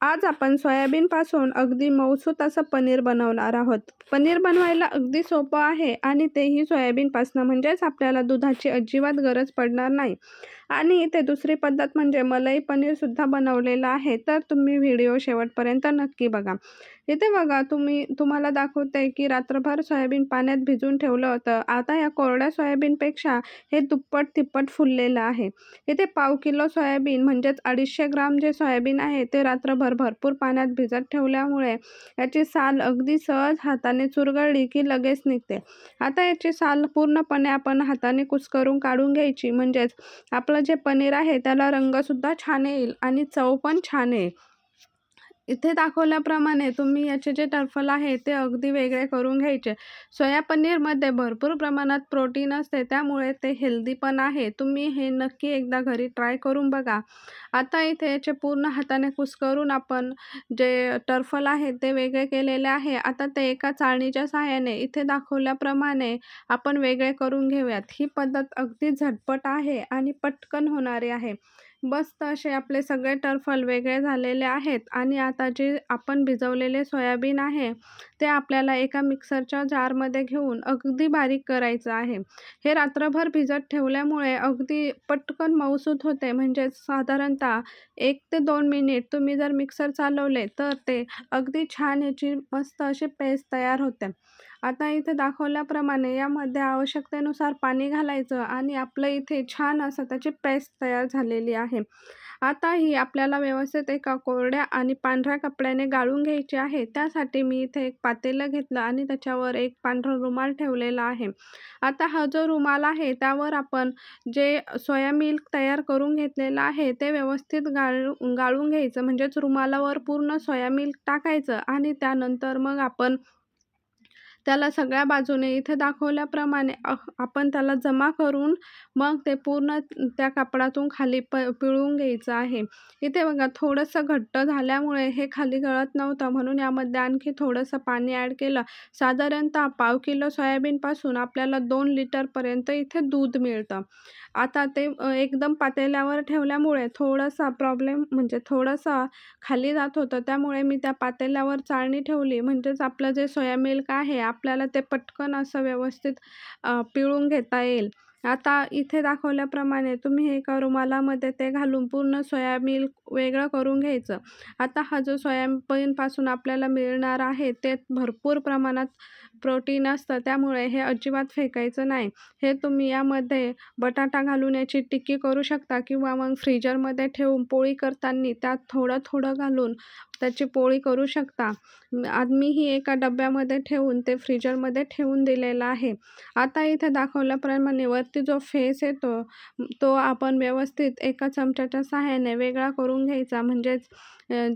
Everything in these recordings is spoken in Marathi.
आज आपण सोयाबीनपासून अगदी मऊसूत असं पनीर बनवणार आहोत. पनीर बनवायला अगदी सोपं आहे आणि तेही सोयाबीनपासून म्हणजेच आपल्याला दुधाची अजिबात गरज पडणार नाही. आणि इथे दुसरी पद्धत म्हणजे मलाई पनीरसुद्धा बनवलेलं आहे तर तुम्ही व्हिडिओ शेवटपर्यंत नक्की बघा. इथे बघा तुम्ही तुम्हाला दाखवते की रात्रभर सोयाबीन पाण्यात भिजून ठेवलं होतं. आता या कोरड्या सोयाबीनपेक्षा हे दुप्पट तिप्पट फुललेलं आहे. इथे पाव किलो सोयाबीन म्हणजेच अडीचशे ग्राम जे सोयाबीन आहे ते रात्रभर भरपूर पाण्यात भिजत ठेवल्यामुळे याची साल अगदी सहज हाताने चुरगळली की लगेच निघते. आता याची साल पूर्णपणे आपण हाताने कुस्करून काढून घ्यायची म्हणजेच आपलं जे पनीर आहे त्याला रंगसुद्धा छान येईल आणि चव पण छान येईल. इथे दाखवल्याप्रमाणे तुम्ही याचे जे टर्फल आहे ते अगदी वेगळे करून घ्यायचे. सोया पनीरमध्ये भरपूर प्रमाणात प्रोटीन असते त्यामुळे ते हेल्दी पण आहे. तुम्ही हे नक्की एकदा घरी ट्राय करून बघा. आता इथे याचे पूर्ण हाताने कुस्करून आपण जे टर्फल आहे ते वेगळे केलेले आहे. आता ते एका चाळणीच्या सहाय्याने इथे दाखवल्याप्रमाणे आपण वेगळे करून घेऊयात. ही पद्धत अगदी झटपट आहे आणि पटकन होणारी आहे. मस्त असे आपले सगळे टर्फल वेगळे झालेले आहेत आणि आता जे आपण भिजवलेले सोयाबीन आहे ते आपल्याला एका मिक्सरच्या जारमध्ये घेऊन अगदी बारीक करायचं आहे. हे रात्रभर भिजत ठेवल्यामुळे अगदी पटकन मऊसूत होते. म्हणजेच साधारणतः एक ते दोन मिनिट तुम्ही जर मिक्सर चालवले तर ते अगदी छान याची मस्त अशी पेस्ट तयार होते. आता इथे दाखवल्याप्रमाणे यामध्ये आवश्यकतेनुसार पाणी घालायचं आणि आपलं इथे छान असं त्याची पेस्ट तयार झालेली आहे. आता ही आपल्याला व्यवस्थित एका कोरड्या आणि पांढऱ्या कपड्याने गाळून घ्यायची आहे. त्यासाठी मी इथे एक पातेलं घेतलं आणि त्याच्यावर एक पांढरा रुमाल ठेवलेला आहे. आता हा जो रुमाल आहे त्यावर आपण जे सोया मिल्क तयार करून घेतलेलं आहे ते व्यवस्थित गाळू गाळून घ्यायचं. म्हणजेच रुमालावर पूर्ण सोया मिल्क टाकायचं आणि त्यानंतर मग आपण त्याला सगळ्या बाजूने इथे दाखवल्याप्रमाणे आपण त्याला जमा करून मग ते पूर्ण त्या कापडातून खाली प पिळून घ्यायचं आहे. इथे बघा थोडंसं घट्ट झाल्यामुळे हे खाली गळत नव्हतं. म्हणून यामध्ये आणखी थोडंसं पाणी ॲड केलं. साधारणतः पाव किलो सोयाबीनपासून आपल्याला दोन लिटरपर्यंत इथे दूध मिळतं. आता ते एकदम पातेल्यावर ठेवल्यामुळे थोडासा प्रॉब्लेम म्हणजे थोडासा खाली जात होतं. त्यामुळे मी त्या पातेल्यावर चाळणी ठेवली. म्हणजेच आपलं जे सोया मिल्क आहे आपल्याला ते पटकन असं व्यवस्थित पिळून घेता येईल. आता इथे दाखवल्याप्रमाणे तुम्ही एका रुमालामध्ये ते घालून पूर्ण सोया मिल्क वेगळं करून घ्यायचं. आता हा जो सोयाबीनपासून आपल्याला मिळणार आहे ते भरपूर प्रमाणात प्रोटीन असतं. त्यामुळे हे अजिबात फेकायचं नाही. हे तुम्ही यामध्ये बटाटा घालून याची टिक्की करू शकता किंवा मग फ्रीजरमध्ये ठेवून पोळी करताना त्यात थोडं थोडं घालून त्याची पोळी करू शकता. आज मी ही एका डब्यामध्ये ठेवून ते फ्रीजरमध्ये ठेवून दिलेलं आहे. आता इथे दाखवल्याप्रमाणे वरती जो फेस येतो तो आपण व्यवस्थित एका चमच्याच्या सहाय्याने वेगळा करून घ्यायचा. म्हणजेच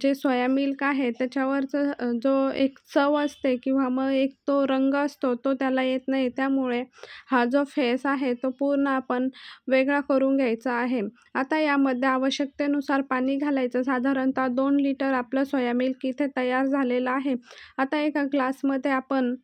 जे सोया मिल्क आहे त्याच्यावरचं जो एक चव असते किंवा मग एक तो रंग असतो तो त्याला येत नाही. त्यामुळे हा जो फेस आहे तो पूर्ण आपण वेगळा करून घ्यायचा आहे. आता यामध्ये आवश्यकतेनुसार पाणी घालायचं. साधारणतः दोन लिटर आपलं सोया मिल्क इथे तयार झालेला आहे. आता एका ग्लासमध्ये आपण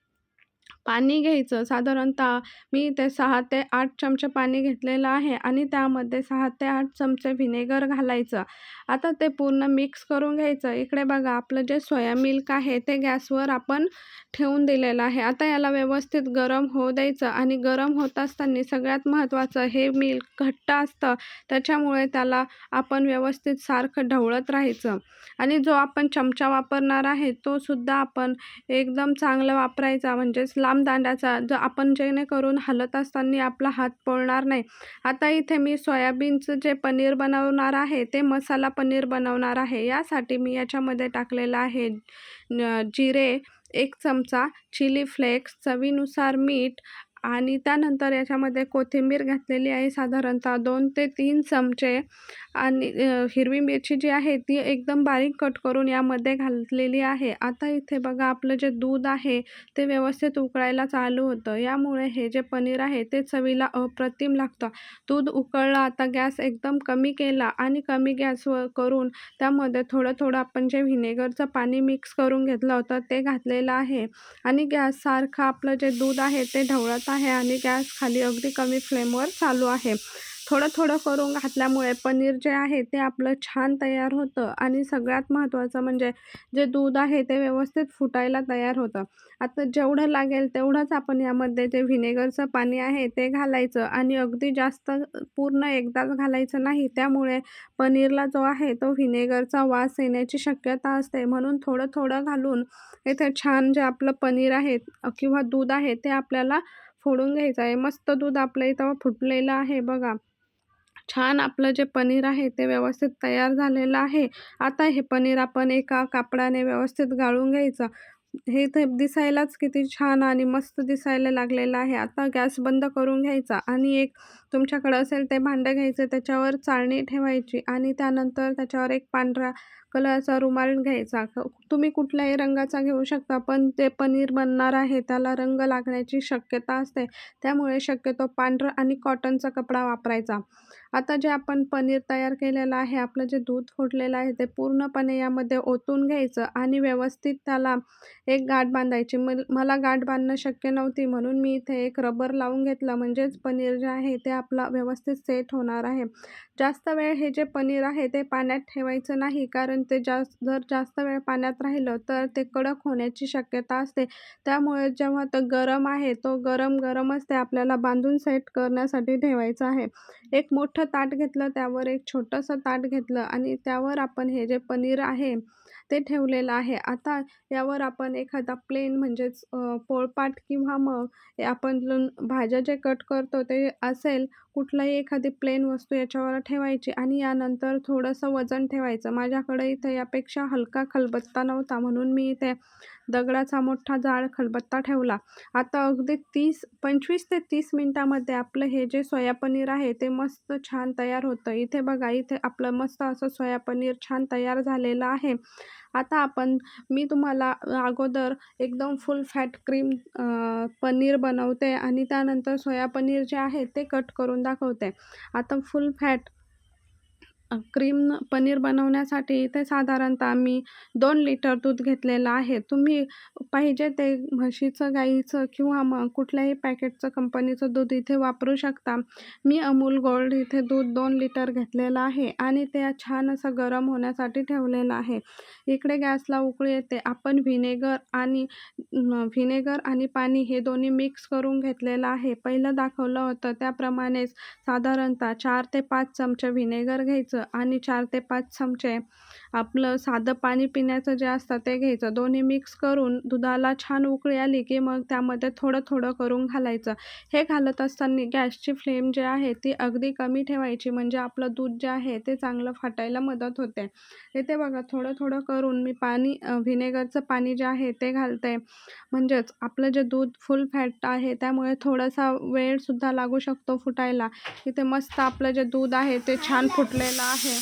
पाणी घ्यायचं. साधारणतः मी ते सहा ते आठ चमचे पाणी घेतलेलं आहे आणि त्यामध्ये सहा ते आठ चमचे व्हिनेगर घालायचं. आता ते पूर्ण मिक्स करून घ्यायचं. इकडे बघा आपलं जे सोया मिल्क आहे ते गॅसवर आपण ठेवून दिलेलं आहे. आता याला व्यवस्थित गरम होऊ द्यायचं आणि गरम होत असताना सगळ्यात महत्त्वाचं हे मिल्क घट्ट असतं. त्याच्यामुळे त्याला आपण व्यवस्थित सारखं ढवळत राहायचं. आणि जो आपण चमचा वापरणार आहे तो सुद्धा आपण एकदम चांगला वापरायचा म्हणजेच लांब दांड्याचा जो आपण जेणेकरून हलत असताना आपला हात पोळणार नाही. आता इथे मी सोयाबीनचं जे पनीर बनवणार आहे ते मसाला पनीर बनवणार आहे. यासाठी मी याच्यामध्ये टाकलेलं आहे जिरे एक चमचा चिली फ्लेक्स चवीनुसार मीठ आणि त्यानंतर याच्यामध्ये कोथिंबीर घातलेली आहे. साधारणतः दोन ते तीन चमचे आणि हिरवी मिरची जी आहे ती एकदम बारीक कट करून यामध्ये घातलेली आहे. आता इथे बघा आपलं जे दूध आहे ते व्यवस्थित उकळायला चालू होतं. यामुळे हे जे पनीर आहे ते चवीला अप्रतिम लागतं. दूध उकळलं आता गॅस एकदम कमी केला आणि कमी गॅसवर करून त्यामध्ये थोडं थोडं आपण जे व्हिनेगरचं पाणी मिक्स करून घेतलं होतं ते घातलेलं आहे. आणि गॅस सारखं आपलं जे दूध आहे ते ढवळत आहे आणि गॅस खाली अगदी कमी फ्लेमवर चालू आहे. थोडं थोडं करून घातल्यामुळे पनीर जे आहे ते आपलं छान तयार होतं आणि सगळ्यात महत्त्वाचं म्हणजे जे दूध आहे ते व्यवस्थित फुटायला तयार होतं. आता जेवढं लागेल तेवढंच आपण यामध्ये जे व्हिनेगरचं पाणी आहे ते घालायचं आणि अगदी जास्त पूर्ण एकदाच घालायचं नाही. त्यामुळे पनीरला जो आहे तो व्हिनेगरचा वास येण्याची शक्यता असते. म्हणून थोडं थोडं घालून इथे छान जे आपलं पनीर आहे किंवा दूध आहे ते आपल्याला फोडून घ्यायचं आहे. मस्त दूध आपलं इथं फुटलेलं आहे बघा. छान आपलं जे पनीर आहे ते व्यवस्थित तयार झालेलं आहे. आता हे पनीर आपण एका कापडाने व्यवस्थित गाळून घ्यायचं. हे ते दिसायलाच किती छान आणि मस्त दिसायला लागलेलं आहे. आता गॅस बंद करून घ्यायचा आणि एक तुमच्याकडं असेल ते भांडं घ्यायचं त्याच्यावर चाळणी ठेवायची आणि त्यानंतर त्याच्यावर एक पांढरा कलरचा रुमाल घ्यायचा. तुम्ही कुठल्याही रंगाचा घेऊ शकता पण ते पनीर बनणार आहे त्याला रंग लागण्याची शक्यता असते. त्यामुळे शक्यतो पांढरा आणि कॉटनचा कपडा वापरायचा. आता जे आपण पनीर तयार केलेलं आहे आपलं जे दूध फोडलेलं आहे ते पूर्णपणे यामध्ये ओतून घ्यायचं आणि व्यवस्थित त्याला एक गाठ बांधायची. मल मला गाठ बांधणं शक्य नव्हती म्हणून मी इथे एक रबर लावून घेतलं. म्हणजेच पनीर जे आहे ते आपला व्यवस्थित सेट होणार आहे. जास्त वेळ हे जे पनीर आहे ते पाण्यात ठेवायचं नाही. कारण ते जास्त जर जास्त वेळ पाण्यात राहिलं तर ते कडक होण्याची शक्यता असते. त्यामुळे जेव्हा तो गरम आहे तो गरम गरमच ते आपल्याला बांधून सेट करण्यासाठी ठेवायचं आहे. एक मोठं ताट घेतलं त्यावर एक छोटंसं ताट घेतलं आणि त्यावर आपण हे जे पनीर आहे ते ठेवलेलं आहे. आता यावर आपण एखादा प्लेन म्हणजेच पोळपाट किंवा मग आपण भाज्या जे कट करतो ते असेल कुठलाही एखादी प्लेन वस्तू याच्यावर ठेवायची आणि यानंतर थोडंसं वजन ठेवायचं. माझ्याकडे इथे यापेक्षा हलका खलबत्ता नव्हता म्हणून मी इथे दगडाचा मोठा जाड खलबत्ता ठेवला. आता अगदी तीस पंचवीस ते तीस मिनटामध्ये आपलं हे जे सोया पनीर आहे ते मस्त छान तयार होतं. इथे बघा इथे आपलं मस्त असं सोया पनीर छान तयार झालेलं आहे. आता आपण मी तुम्हाला अगोदर एकदम फुल फॅट क्रीम पनीर बनवते आणि त्यानंतर सोया पनीर जे आहे ते कट करून दाखवते. आता फुल फॅट क्रीम पनीर बनवण्यासाठी इथे साधारणतः मी दोन लिटर दूध घेतलेलं आहे. तुम्ही पाहिजे ते म्हशीचं गाईचं किंवा मग कुठल्याही पॅकेटचं कंपनीचं दूध इथे वापरू शकता. मी अमूल गोल्ड इथे दूध दोन लिटर घेतलेलं आहे आणि ते छान असं गरम होण्यासाठी ठेवलेलं आहे. इकडे गॅसला उकळी येते. आपण व्हिनेगर आणि व्हिनेगर आणि पाणी हे दोन्ही मिक्स करून घेतलेलं आहे. पहिलं दाखवलं होतं त्याप्रमाणेच साधारणतः चार ते पाच चमचे व्हिनेगर घ्यायचं. आणि चार ते पाच चमचे आपलं साधं पाणी पिण्याचं जे असतं ते घ्यायचं. दोन्ही मिक्स करून दुधाला छान उकळी आली की मग त्यामध्ये थोडं थोडं करून घालायचं. हे घालत असताना गॅसची फ्लेम जी आहे ती अगदी कमी ठेवायची. म्हणजे आपलं दूध जे आहे ते चांगलं फाटायला मदत होते. इथे बघा थोडं थोडं करून मी पाणी व्हिनेगरचं पाणी जे आहे ते घालते. म्हणजेच आपलं जे दूध फुल फॅट आहे त्यामुळे थोडासा वेळसुद्धा लागू शकतो फुटायला. इथे मस्त आपलं जे दूध आहे ते छान फुटलेलं आहे.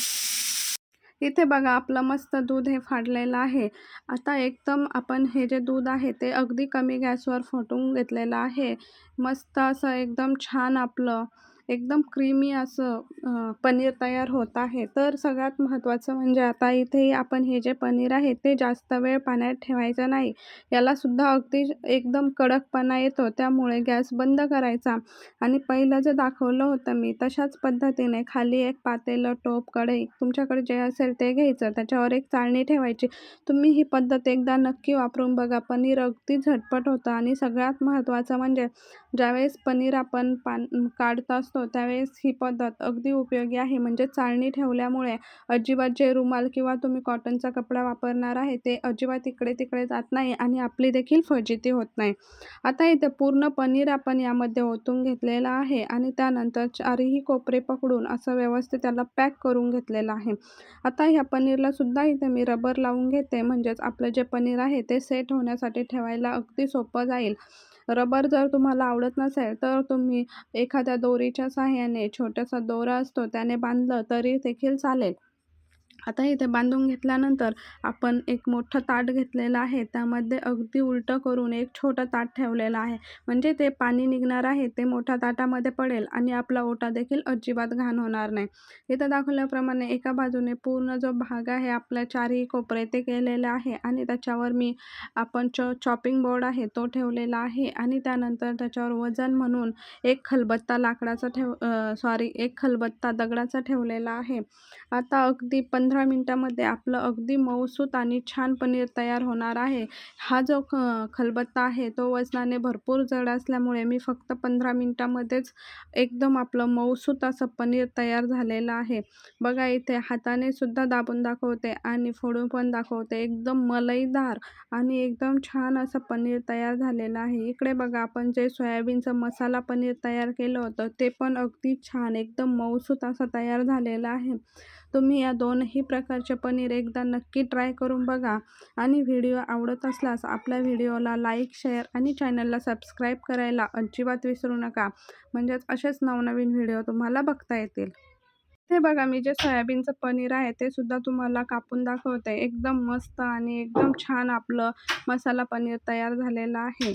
इथे बघा आपलं मस्त दूध हे फाडलेलं आहे. आता एकदम आपण हे जे दूध आहे ते अगदी कमी गॅसवर फोटून घेतलेलं आहे. मस्त असं एकदम छान आपलं एकदम क्रीमी असं पनीर तयार होत आहे. तर सगळ्यात महत्त्वाचं म्हणजे आता इथे आपण हे जे पनीर आहे ते जास्त वेळ पाण्यात ठेवायचं नाही. यालासुद्धा अगदी एकदम कडकपणा येतो त्यामुळे गॅस बंद करायचा. आणि पहिलं जे दाखवलं होतं मी तशाच पद्धतीने खाली एक पातेलं टोप कढई तुमच्याकडे जे असेल ते घ्यायचं. त्याच्यावर एक चाळणी ठेवायची. तुम्ही ही पद्धत एकदा नक्की वापरून बघा. पनीर अगदी झटपट होतं. आणि सगळ्यात महत्त्वाचं म्हणजे ज्यावेळेस पनीर आपण पान काढत असतो त्यावेळेस ही पद्धत अगदी उपयोगी आहे. म्हणजे चाळणी ठेवल्यामुळे अजिबात जे रुमाल किंवा तुम्ही कॉटनचा कपडा वापरणार आहे ते अजिबात इकडे तिकडे जात नाही आणि आपली देखील फजिती होत नाही. आता इथे पूर्ण पनीर आपण यामध्ये ओतून घेतलेलं आहे आणि त्यानंतर चारही कोपरे पकडून असं व्यवस्थित त्याला पॅक करून घेतलेलं आहे. आता ह्या पनीरला सुद्धा इथे मी रबर लावून घेते. म्हणजेच आपलं जे पनीर आहे ते सेट होण्यासाठी ठेवायला अगदी सोपं जाईल. रबर जर तुम्हाला आवडत नसेल तर तुम्ही एखाद्या दोरीच्या साहाय्याने छोटासा दोरा असतो त्याने बांधलं तरी देखील चालेल. आता इथे बांधून घेतल्यानंतर आपण एक मोठं ताट घेतलेलं आहे. त्यामध्ये अगदी उलटं करून एक छोटं ताट ठेवलेलं आहे. म्हणजे ते पाणी निघणार आहे ते मोठ्या ताटामध्ये पडेल आणि आपला ओटा देखील अजिबात घाण होणार नाही. इथं दाखवल्याप्रमाणे एका बाजूने पूर्ण जो भाग आहे आपल्या चारही कोपरे ते केलेले आहे आणि त्याच्यावर मी आपण चॉ चॉपिंग बोर्ड आहे तो ठेवलेला आहे आणि त्यानंतर त्याच्यावर वजन म्हणून एक खलबत्ता लाकडाचा ठेव सॉरी एक खलबत्ता दगडाचा ठेवलेला आहे. आता अगदी पंधरा पंधरा मिनटामध्ये आपलं अगदी मऊसूत आणि छान पनीर तयार होणार आहे. हा जो ख खलबत्ता आहे तो वजनाने भरपूर जड असल्यामुळे मी फक्त पंधरा मिनटामध्येच एकदम आपलं मऊसूत असं पनीर तयार झालेलं आहे. बघा इथे हाताने सुद्धा दाबून दाखवते आणि फोडून पण दाखवते. एकदम मलईदार आणि एकदम छान असं पनीर तयार झालेलं आहे. इकडे बघा आपण जे सोयाबीनचं मसाला पनीर तयार केलं होतं ते पण अगदी छान एकदम मऊसूत असं तयार झालेलं आहे. तुम्ही या दोनही प्रकारचे पनीर एकदा नक्की ट्राय करून बघा. आणि व्हिडिओ आवडत असल्यास आपल्या व्हिडिओला लाईक शेअर आणि चॅनलला सबस्क्राईब करायला अजिबात विसरू नका. म्हणजेच असेच नवनवीन व्हिडिओ तुम्हाला बघता येतील. ते बघा मी जे सोयाबीनचं पनीर आहे ते सुद्धा तुम्हाला कापून दाखवते. एकदम मस्त आणि एकदम छान आपलं मसाला पनीर तयार झालेलं आहे.